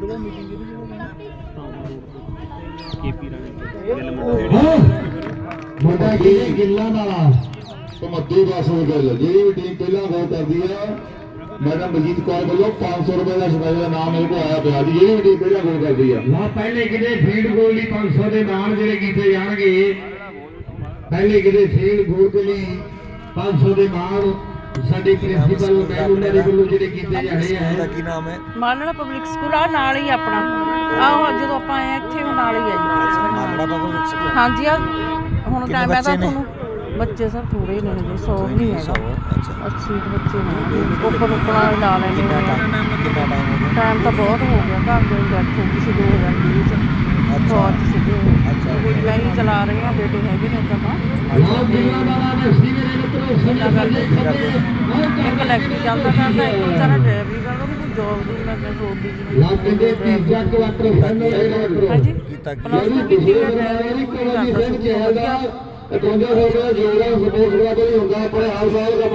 ਦੁਬਾਰਾ ਮੀਟਿੰਗ ਕਿਹਦੀ ਹੋਣੀ? ਕੇਪੀ ਰਾਣੇ। ਗੱਲ ਮੁੰਡਾ ਗਿੱਲਾ ਕਮੱਦੀ ਬਸ ਹੋ ਗੱਲ ਜਿਹੜੀ ਵੀ ਟੀਮ ਪਹਿਲਾਂ ਗੋਲ ਕਰਦੀ ਆ ਮੈਡਮ ਮਜੀਦ ਕੌਰ ਵੱਲੋਂ 500 ਰੁਪਏ ਦਾ ਸਮਾਜ ਦਾ ਨਾਮ ਮੇਰੇ ਕੋਲ ਆਇਆ ਪਿਆ। ਜੀ ਜਿਹੜੀ ਵੀ ਟੀਮ ਪਹਿਲਾਂ ਗੋਲ ਕਰਦੀ ਆ। ਲਾ ਪਹਿਲੇ ਕਿਤੇ ਫੀਲਡ ਗੋਲ ਲਈ 500 ਦੇ ਨਾਮ ਜਿਹੜੇ ਕੀਤੇ ਜਾਣਗੇ ਪਹਿਲੇ ਕਿਤੇ ਫੀਲਡ ਗੋਲ ਦੇ ਲਈ 500 ਦੇ ਨਾਮ ਸਾਡੇ ਪ੍ਰਿੰਸੀਪਲ ਮੈਮ ਉਹਨਾਂ ਦੇ ਵੱਲੋਂ ਜਿਹੜੇ ਕੀਤੇ ਜਾਣੇ ਆ। ਕੀ ਨਾਮ ਹੈ? ਮਾਲਣਾ ਪਬਲਿਕ ਸਕੂਲ ਆ ਨਾਲ ਹੀ ਆਪਣਾ। ਆਹੋ ਜਦੋਂ ਆਪਾਂ ਆਏ ਆ ਇੱਥੇ ਹੁਣ ਨਾਲ ਹੀ ਆ ਜੀ। ਮਾਲੜਾ ਪਬਲਿਕ ਸਕੂਲ ਹਾਂਜੀ ਆ ਹੁਣ ਕਿੰਨੇ ਟਾਈਮ ਹੈ ਤਾਂ ਬੱਚੇ ਨੇ? ਤੁਹਾਨੂੰ ਬੱਚੇ ਸਰ ਥੋੜੇ ਨੇ ਜੀ 100 ਨਹੀਂ ਹੈਗਾ। ਅੱਛਾ। 80 ਕੁ ਬੱਚੇ ਨੇ। ਉੱਪਰ ਉੱਪਰ ਲਾ ਲੈਣੇ ਕਿੰਨਾ ਨੇ। ਟਾਈਮ ਕਿੰਨਾ ਟਾਈਮ ਹੋ ਗਿਆ? ਟਾਈਮ ਤਾਂ ਬਹੁਤ ਹੋ ਗਿਆ ਘਰ ਦੇ ਡੈਥ ਹੋ ਗਈ ਸੀ 2020 ਚ ਅੱਛਾ। ਫੌਜ ਸੀਗੇ ਅੱਛਾ। ਮੈਂ ਹੀ ਚਲਾ ਰਹੀ ਹਾਂ ਬੇਟੇ ਹੈਗੇ ਨੇ ਤਾਂ। ਦੇ ਸਾਡੇ ਖੱਬੇ ਇੱਕ ਇਲੈਕਟ੍ਰਿਕ ਜਾਂਦਾ ਕਰਦਾ ਇੱਕ ਵਿਚਾਰਾ ਡਰਾਈਵਰੀ ਕਰਦਾ ਉਹਦੀ ਕੋਈ ਜੋਬ ਦੀ ਮੈਂ ਕਿਹਾ ਸੋਚਦੀ ਜੀ ਲਾ ਕਹਿੰਦੇ ਤੀਜਾ ਕੁਆਟਰ ਫਾਈਨਲ ਹੈ ਮਿੱਤਰੋ ਹਾਂਜੀ। ਕੀ? ਪਲੱਸ ਟੂ ਕੀਤੀ ਹੈ ਡਰਾਈਵਰੀ ਕੋਈ ਕਰਦਾ ਸਿੰਘ ਚਹਿਲ ਦਾ 51 ਰੁਪਏ ਜੋੜਾ ਸਪੋਰਟ ਕਰਾ ਕੋਈ ਹੁੰਦਾ ਆਪਣੇ ਹਾਲ ਸਾਲ ਦਾ